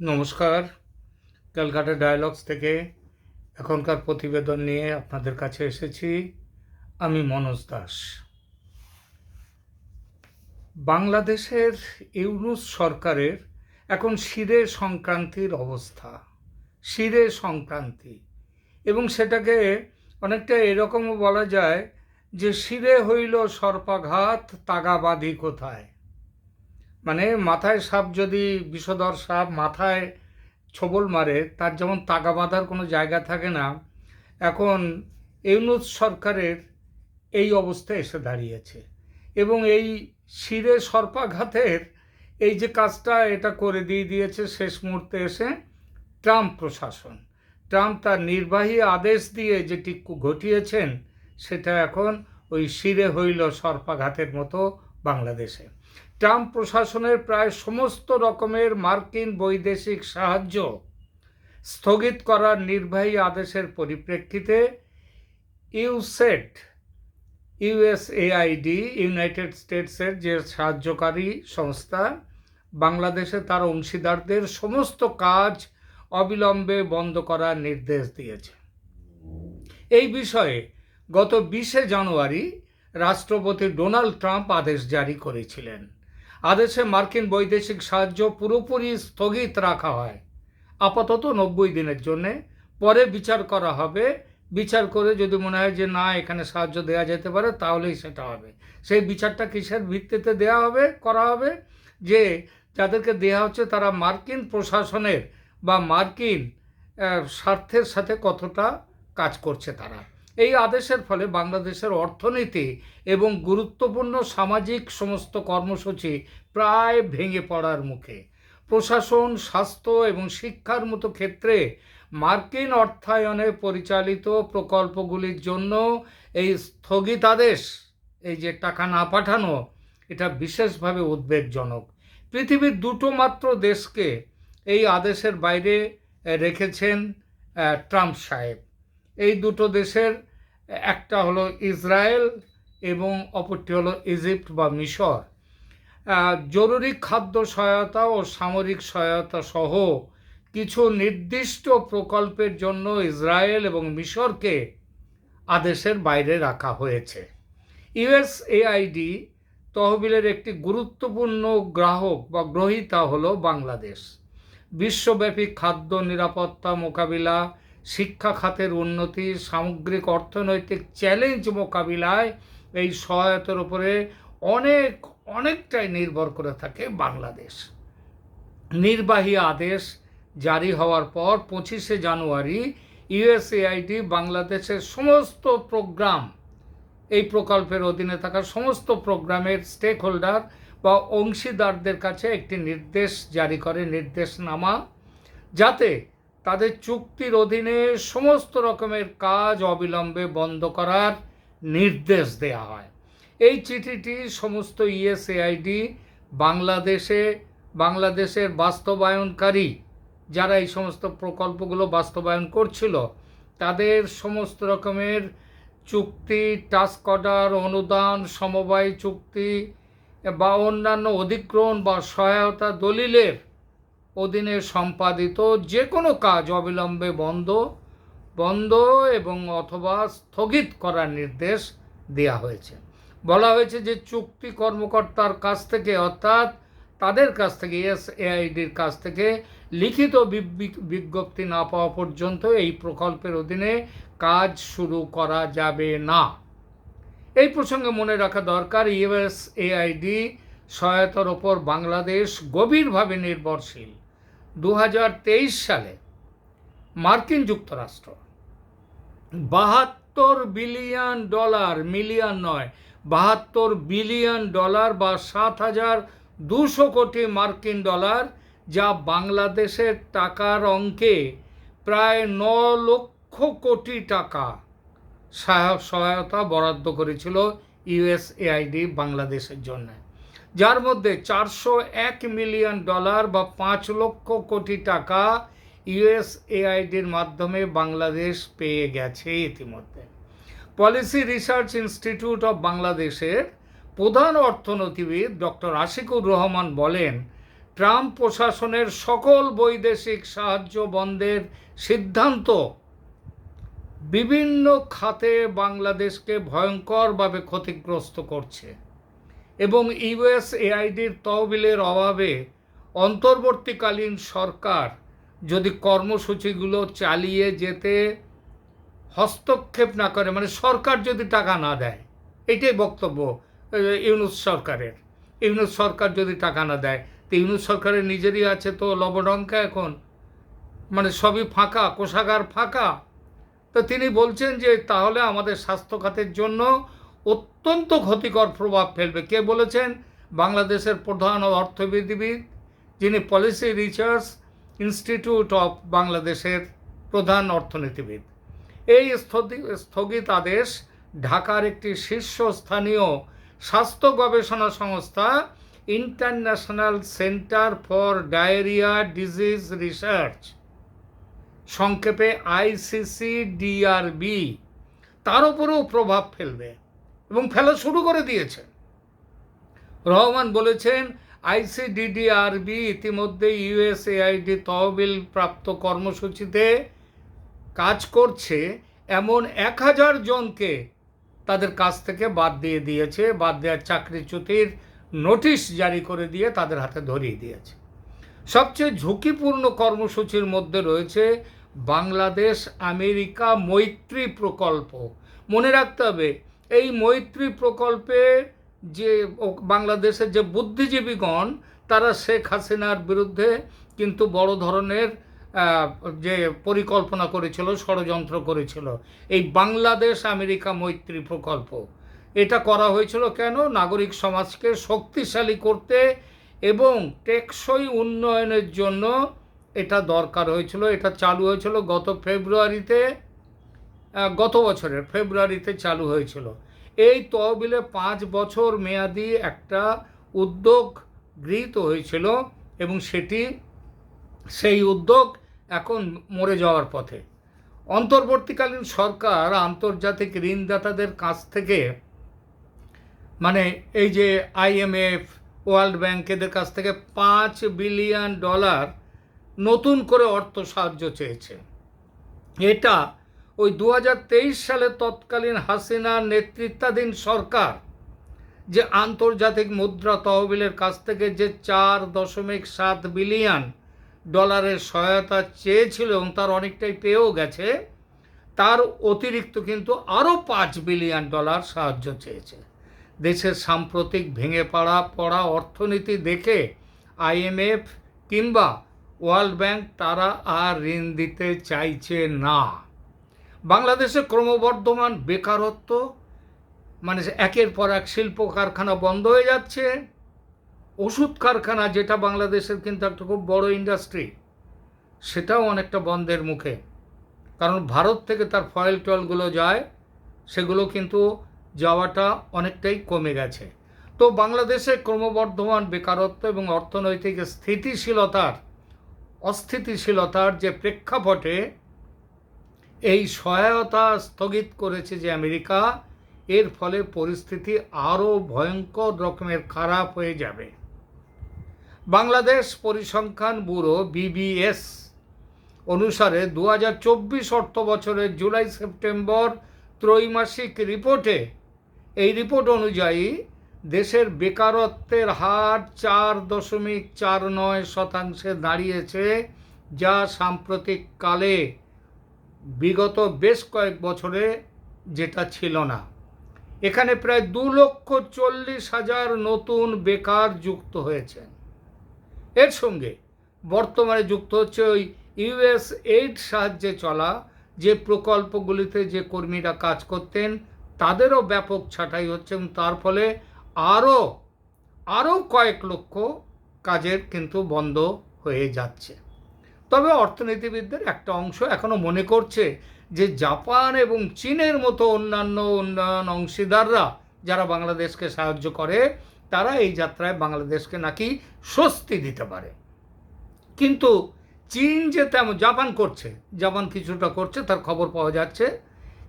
নমস্কার। ক্যালকাটা ডায়ালগস থেকে এখনকার প্রতিবেদন নিয়ে আপনাদের কাছে এসেছি। আমি মনোজ দাস। বাংলাদেশের ইউনুস সরকারের এখন শিরে সংক্রান্তির অবস্থা, শিরে সংক্রান্তি। এবং সেটাকে অনেকটা এরকমও বলা যায় যে শিরে হইল সর্পাঘাত, তাগাবাদি কোথায়? মানে মাথায় সাপ যদি বিষধর সাপ মাথায় ছবল মারে, তার যেমন তাগা বাঁধার কোনো জায়গা থাকে না, এখন ইউনুস সরকারের এই অবস্থায় এসে দাঁড়িয়েছে। এবং এই শিরে সর্পাঘাতের এই যে কাজটা এটা করে দিয়ে দিয়েছে শেষ মুহূর্তে এসে ট্রাম্প প্রশাসন। ট্রাম্প তার নির্বাহী আদেশ দিয়ে যে টিক্কু ঘটিয়েছেন, সেটা এখন ওই শিরে হইল সর্পাঘাতের মতো বাংলাদেশে। ট্রাম্প প্রশাসনের প্রায় সমস্ত রকমের মার্কিন বৈদেশিক সাহায্য স্থগিত করার নির্বাহী আদেশের পরিপ্রেক্ষিতে ইউসেট, ইউএসএআইডি, ইউনাইটেড স্টেটসের যে সাহায্যকারী সংস্থা, বাংলাদেশে তার অংশীদারদের সমস্ত কাজ অবিলম্বে বন্ধ করার নির্দেশ দিয়েছে। এই বিষয়ে গত বিশে জানুয়ারি রাষ্ট্রপতি ডোনাল্ড ট্রাম্প আদেশ জারি করেছিলেন। আদেশে মার্কিন বৈদেশিক সাহায্য পুরোপুরি স্থগিত রাখা হয়। আপাতত নব্বই দিনের জন্যে। পরে বিচার করা হবে। বিচার করে যদি মনে হয় যে না, এখানে সাহায্য দেওয়া যেতে পারে, তাহলেই সেটা হবে। সেই বিচারটা কিসের ভিত্তিতে দেওয়া হবে, করা হবে? যে যাদেরকে দেওয়া হচ্ছে তারা মার্কিন প্রশাসনের বা মার্কিন স্বার্থের সাথে কতটা কাজ করছে তারা। এই আদেশের ফলে বাংলাদেশের অর্থনীতি এবং গুরুত্বপূর্ণ সামাজিক সমস্ত কর্মসূচি প্রায় ভেঙে পড়ার মুখে। প্রশাসন, স্বাস্থ্য এবং শিক্ষার মতো ক্ষেত্রে মার্কিন অর্থায়নে পরিচালিত প্রকল্পগুলির জন্য এই স্থগিতাদেশ, এই যে টাকা না পাঠানো, এটা বিশেষভাবে উদ্বেগজনক। পৃথিবীর দুটো মাত্র দেশকে এই আদেশের বাইরে রেখেছেন ট্রাম্প সাহেব। এই দুটো দেশের একটা হলো ইসরায়েল এবং অপরটি হলো ইজিপ্ট বা মিশর। জরুরি খাদ্য সহায়তা ও সামরিক সহায়তা সহ কিছু নির্দিষ্ট প্রকল্পের জন্য ইসরায়েল এবং মিশরকে আদেশের বাইরে রাখা হয়েছে। ইউএসএআইডি তহবিলের একটি গুরুত্বপূর্ণ গ্রাহক বা গ্রহীতা হলো বাংলাদেশ। বিশ্বব্যাপী খাদ্য নিরাপত্তা মোকাবিলা শিক্ষা খাতের উন্নতি, সামগ্রিক অর্থনৈতিক চ্যালেঞ্জ মোকাবিলায় এই সহায়তার উপরে অনেক, অনেকটাই নির্ভর করে থাকে বাংলাদেশ। নির্বাহী আদেশ জারি হওয়ার পর পঁচিশে জানুয়ারি ইউএসএআইডি বাংলাদেশের সমস্ত প্রোগ্রাম, এই প্রকল্পের অধীনে থাকা সমস্ত প্রোগ্রামের স্টেক হোল্ডার বা অংশীদারদের কাছে একটি নির্দেশ জারি করে নির্দেশনামা, যাতে তাদের চুক্তির অধীনে সমস্ত রকমের কাজ অবিলম্বে বন্ধ করার নির্দেশ দেওয়া হয়। এই চিঠিটি সমস্ত ইএসএআইডি, বাংলাদেশে, বাংলাদেশের বাস্তবায়নকারী যারা এই সমস্ত প্রকল্পগুলো বাস্তবায়ন করছিল, তাদের সমস্ত রকমের চুক্তি, টাস্ক অর্ডার, অনুদান, সমবায় চুক্তি বা অন্যান্য অধিগ্রহণ বা সহায়তা দলিলের অধীনে সম্পাদিত যে কোনো কাজ অবিলম্বে বন্ধ বন্ধ এবং অথবা স্থগিত করার নির্দেশ দেওয়া হয়েছে। বলা হয়েছে যে চুক্তি কর্মকর্তার কাছ থেকে অর্থাৎ তাদের কাছ থেকে এস এআইডির কাছ থেকে লিখিত বিজ্ঞপ্তি না পাওয়া পর্যন্ত এই প্রকল্পের অধীনে কাজ শুরু করা যাবে না। এই প্রসঙ্গে মনে রাখা দরকার ইউএস এআইডি সহায়তার ওপর বাংলাদেশ গভীরভাবে নির্ভরশীল। দু হাজার তেইশ সালে মার্কিন যুক্তরাষ্ট্র বাহাত্তর বিলিয়ন ডলার, মিলিয়ন নয়, বাহাত্তর বিলিয়ন ডলার বা সাত হাজার দুশো কোটি মার্কিন ডলার যা বাংলাদেশের টাকার অঙ্কে প্রায় ন লক্ষ কোটি টাকা সহায়তা বরাদ্দ করেছিল ইউএসএআইডি বাংলাদেশের জন্য। যার মধ্যে চারশো এক মিলিয়ন ডলার বা পাঁচ লক্ষ কোটি টাকা ইউএসএআইডির মাধ্যমে বাংলাদেশ পেয়ে গেছে ইতিমধ্যে। পলিসি রিসার্চ ইনস্টিটিউট অফ বাংলাদেশের প্রধান অর্থনীতিবিদ ডক্টর আশিকুর রহমান বলেন, ট্রাম্প প্রশাসনের সকল বৈদেশিক সাহায্য বন্ধের সিদ্ধান্ত বিভিন্ন খাতে বাংলাদেশকে ভয়ঙ্করভাবে ক্ষতিগ্রস্ত করছে। এবং ইউএস এআইডির তহবিলের অভাবে অন্তর্বর্তীকালীন সরকার যদি কর্মসূচিগুলো চালিয়ে যেতে হস্তক্ষেপ না করে মানে সরকার যদি টাকা না দেয়, এটাই বক্তব্য ইউনুস সরকারের। ইউনুস সরকার যদি টাকা না দেয়, তো ইউনুস সরকারের নিজেরই আছে তো লবডঙ্কা এখন। মানে সবই ফাঁকা, কোষাগার ফাঁকা। তো তিনি বলছেন যে তাহলে আমাদের স্বাস্থ্য খাতের জন্য অত্যন্ত ক্ষতিকর প্রভাব ফেলবে। কে বলেছেন? বাংলাদেশের প্রধান অর্থনীতিবিদ, যিনি পলিসি রিসার্চ ইনস্টিটিউট অফ বাংলাদেশের প্রধান অর্থনীতিবিদ। এই স্থগি- স্থগিতাদেশ ঢাকার একটি শীর্ষস্থানীয় স্বাস্থ্য গবেষণা সংস্থা International Centre for Diarrhoea Disease Research. সংক্ষেপে আইসিসি ডিআরবি তার উপরেও প্রভাব ফেলবে। এবং ফেলা শুরু করে দিয়েছে রহমান বলেছেন আইসিডিডিআরবি ইতিমধ্যে ইউএসএআইডি তহবিল প্রাপ্ত কর্মসূচিতে কাজ করছে। এমন এক হাজার জনকে তাদের কাছ থেকে বাদ দিয়ে দিয়েছে। বাদ দেওয়ার চাকরিচ্যুতির নোটিশ জারি করে দিয়ে তাদের হাতে ধরিয়ে দিয়েছে। সবচেয়ে ঝুঁকিপূর্ণ কর্মসূচির মধ্যে রয়েছে বাংলাদেশ আমেরিকা মৈত্রী প্রকল্প। মনে রাখতে হবে এই মৈত্রী প্রকল্পে যে বাংলাদেশের যে বুদ্ধিজীবীগণ, তারা শেখ হাসিনার বিরুদ্ধে কিন্তু বড় ধরনের যে পরিকল্পনা করেছিল, ষড়যন্ত্র করেছিল। এই বাংলাদেশ আমেরিকা মৈত্রী প্রকল্প। এটা করা হয়েছিল কেন? নাগরিক সমাজকে শক্তিশালী করতে এবং টেকসই উন্নয়নের জন্য এটা দরকার হয়েছিল। এটা চালু হয়েছিল গত ফেব্রুয়ারিতে। গত বছরের ফেব্রুয়ারিতে চালু হয়েছিল। এই তহবিলে পাঁচ বছর মেয়াদি একটা উদ্যোগ গৃহীত হয়েছিল এবং সেটি, সেই উদ্যোগ এখন মরে যাওয়ার পথে। অন্তর্বর্তীকালীন সরকার আন্তর্জাতিক ঋণদাতাদের কাছ থেকে মানে এই যে আইএমএফ ওয়ার্ল্ড ব্যাংক এদের কাছ থেকে পাঁচ বিলিয়ন ডলার নতুন করে অর্থ সাহায্য চেয়েছে। এটা ওই দু হাজার তেইশ সালে তৎকালীন হাসিনার নেতৃত্বাধীন সরকার যে আন্তর্জাতিক মুদ্রা তহবিলের কাছ থেকে যে চার দশমিক সাত বিলিয়ন ডলারের সহায়তা চেয়েছিল এবং তার অনেকটাই পেয়েও গেছে, তার অতিরিক্ত কিন্তু আরও পাঁচ বিলিয়ন ডলার সাহায্য চেয়েছে। দেশের সাম্প্রতিক ভেঙে পড়া পড়া অর্থনীতি দেখে আইএমএফ কিংবা ওয়ার্ল্ড ব্যাংক তারা আর ঋণ দিতে চাইছে না। বাংলাদেশে ক্রমবর্ধমান বেকারত্ব মানে একের পর এক শিল্প কারখানা বন্ধ হয়ে যাচ্ছে, ওষুধ কারখানা যেটা বাংলাদেশের কিন্তু একটা খুব বড় ইন্ডাস্ট্রি সেটাও অনেকটা বন্ধের মুখে। কারণ ভারত থেকে তার ফয়েল টয়েলগুলো যায়, সেগুলো কিন্তু যাওয়াটা অনেকটাই কমে গেছে। তো বাংলাদেশে ক্রমবর্ধমান বেকারত্ব এবং অর্থনৈতিক স্থিতিশীলতার, অস্থিতিশীলতার যে প্রেক্ষাপটে এই সহায়তা স্থগিত করেছে যে আমেরিকা, এর ফলে পরিস্থিতি আরও ভয়ঙ্কর রকমের খারাপ হয়ে যাবে। বাংলাদেশ পরিসংখ্যান ব্যুরো বিবিএস অনুসারে দু হাজার চব্বিশ অর্থ বছরের জুলাই সেপ্টেম্বর ত্রৈমাসিক রিপোর্টে এই রিপোর্ট অনুযায়ী দেশের বেকারত্বের হার চার দশমিক চার নয় শতাংশে দাঁড়িয়েছে যা সাম্প্রতিক কালে বিগত বেশ কয়েক বছরে যেটা ছিল না। এখানে প্রায় দু লক্ষ চল্লিশ হাজার নতুন বেকার যুক্ত হয়েছে। এর সঙ্গে বর্তমানে যুক্ত হচ্ছে ওই ইউএস এইড সাহায্যে চলা যে প্রকল্পগুলিতে যে কর্মীরা কাজ করতেন, তাদেরও ব্যাপক ছাঁটাই হচ্ছে এবং তার ফলে আরও আরও কয়েক লক্ষ কাজের কিন্তু বন্ধ হয়ে যাচ্ছে। তবে অর্থনীতিবিদদের একটা অংশ এখনও মনে করছে যে জাপান এবং চীনের মতো অন্যান্য উন্নয়ন অংশীদাররা যারা বাংলাদেশকে সাহায্য করে, তারা এই যাত্রায় বাংলাদেশকে নাকি স্বস্তি দিতে পারে। কিন্তু চীন যে তেমন, জাপান করছে, জাপান কিছুটা করছে, তার খবর পাওয়া যাচ্ছে।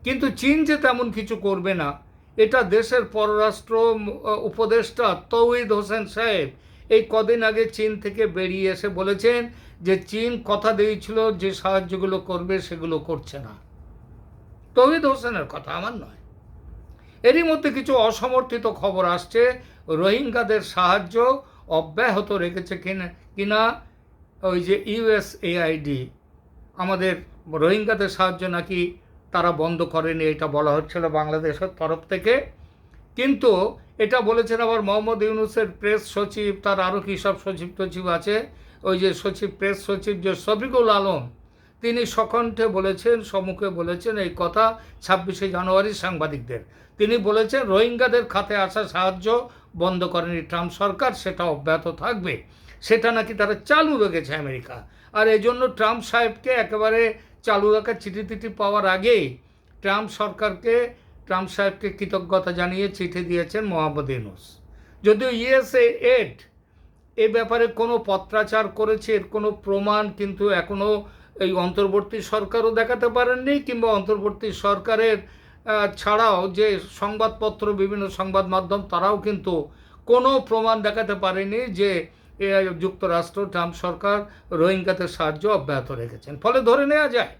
কিন্তু চীন যে তেমন কিছু করবে না, এটা দেশের পররাষ্ট্র উপদেষ্টা তৌহিদ হোসেন সাহেব এই কদিন আগে চীন থেকে বেরিয়ে এসে বলেছেন যে চীন কথা দিয়েছিল, যে সাহায্যগুলো করবে, সেগুলো করছে না। তহিদ হোসেনের কথা আমার নয়। এরই মধ্যে কিছু অসমর্থিত খবর আসছে। রোহিঙ্গাদের সাহায্য অব্যাহত রেখেছে কিনা কিনা, ওই যে ইউএসএআইডি আমাদের রোহিঙ্গাদের সাহায্য নাকি তারা বন্ধ করেনি, এটা বলা হচ্ছিল বাংলাদেশের তরফ থেকে। কিন্তু এটা বলেছেন আবার মোহাম্মদ ইউনুসের প্রেস সচিব, তার আরও কী সব সচিব টচিব আছে? ওই যে সচিব, প্রেস সচিব যে শফিকুল আলম, তিনি সকণ্ঠে বলেছেন, সম্মুখে বলেছেন এই কথা ছাব্বিশে জানুয়ারি সাংবাদিকদের। তিনি বলেছেন, রোহিঙ্গাদের খাতে আসা সাহায্য বন্ধ করেনি ট্রাম্প সরকার, সেটা অব্যাহত থাকবে। সেটা নাকি তারা চালু রেখেছে আমেরিকা। আর এই জন্য ট্রাম্প সাহেবকে একেবারে চালু রাখার চিঠি টিঠি পাওয়ার আগেই ট্রাম্প সরকারকে, ট্রাম্প সাহেবকে কৃতজ্ঞতা জানিয়ে চিঠি দিয়েছেন মোহাম্মদ ইউনুস। যদিও ইউএসএ এড এ ব্যাপারে কোনো পত্রাচার করেছে, এর কোনো প্রমাণ কিন্তু এখনও এই অন্তর্বর্তী সরকারও দেখাতে পারেননি কিংবা অন্তর্বর্তী সরকারের ছাড়াও যে সংবাদপত্র, বিভিন্ন সংবাদ মাধ্যম, তারাও কিন্তু কোনো প্রমাণ দেখাতে পারেনি যে যুক্তরাষ্ট্র, ট্রাম্প সরকার রোহিঙ্গাদের সাহায্য অব্যাহত রেখেছেন। ফলে ধরে নেওয়া যায়,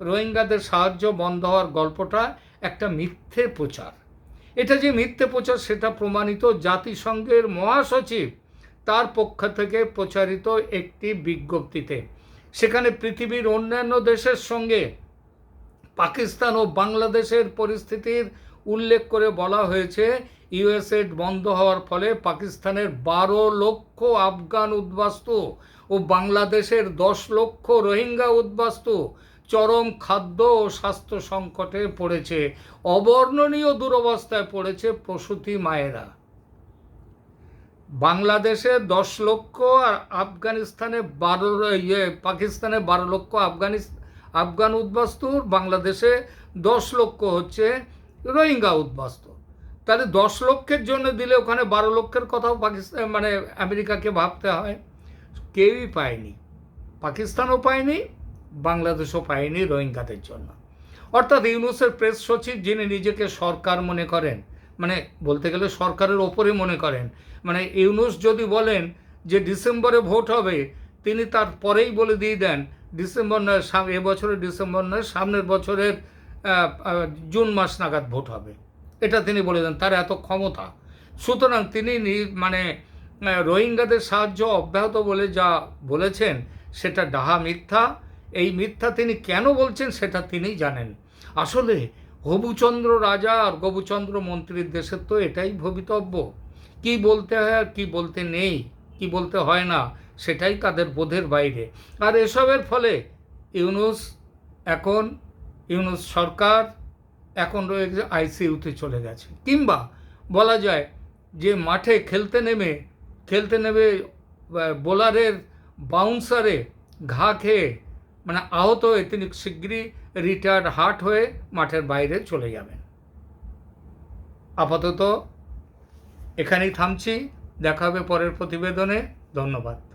রোহিঙ্গাদের সাহায্য বন্ধ হওয়ার গল্পটা একটা মিথ্যে প্রচার। এটা যে মিথ্যে প্রচার, সেটা প্রমাণিত জাতিসংঘের মহাসচিব তার পক্ষ থেকে প্রচারিত একটি বিজ্ঞপ্তিতে। সেখানে পৃথিবীর অন্যান্য দেশের সঙ্গে পাকিস্তান ও বাংলাদেশের পরিস্থিতির উল্লেখ করে বলা হয়েছে ইউএসএড বন্ধ হওয়ার ফলে পাকিস্তানের বারো লক্ষ আফগান উদ্বাস্তু ও বাংলাদেশের দশ লক্ষ রোহিঙ্গা উদ্বাস্তু চরম খাদ্য ও স্বাস্থ্য সংকটে পড়েছে। অবর্ণনীয় দুরবস্থায় পড়েছে প্রসূতি মায়েরা। বাংলাদেশে দশ লক্ষ আর আফগানিস্তানে বারো ইয়ে পাকিস্তানে বারো লক্ষ আফগানিস্তান আফগান উদ্বাস্তুর, বাংলাদেশে দশ লক্ষ হচ্ছে রোহিঙ্গা উদ্বাস্তু। তাহলে দশ লক্ষের জন্য দিলে ওখানে বারো লক্ষের কথাও পাকিস্তান মানে আমেরিকাকে ভাবতে হয়। কেউই পায়নি। পাকিস্তানও পায়নি, বাংলাদেশও পায়নি রোহিঙ্গাদের জন্য। অর্থাৎ ইউনুসের প্রেস সচিব যিনি নিজেকে সরকার মনে করেন মানে বলতে গেলে সরকারের ওপরে মনে করেন। মানে ইউনুস যদি বলেন যে ডিসেম্বরে ভোট হবে, তিনি তার পরেই বলে দিয়ে দেন, ডিসেম্বর নয় এবছরের ডিসেম্বর নয়, সামনের বছরের জুন মাস নাগাদ ভোট হবে। এটা তিনি বলে দেন, তার এত ক্ষমতা। সুতরাং তিনি মানে রোহিঙ্গাদের সাহায্য অব্যাহত বলে যা বলেছেন, সেটা ডাহা মিথ্যা। এই মিথ্যা তিনি কেন বলছেন, সেটা তিনিই জানেন। আসলে হবুচন্দ্র রাজা আর গবুচন্দ্র মন্ত্রীর দেশের তো এটাই ভবিতব্য। কি বলতে হয় আর কি বলতে নেই, কি বলতে হয় না, সেটাই তাদের বোধের বাইরে। আর এসবের ফলে ইউনুস এখন, ইউনুস সরকার এখন রয়েছে আইসিইউতে চলে গেছে। কিংবা বলা যায় যে মাঠে খেলতে নেমে খেলতে নেমে বোলারের বাউন্সারে ঘা খেয়ে মানে আহত হয়ে তিনি শীঘ্রই রিটায়ার্ড হার্ট হয়ে মাঠের বাইরে চলে যাবেন। আপাতত এখানেই থামছি, দেখা হবে পরের প্রতিবেদনে। ধন্যবাদ।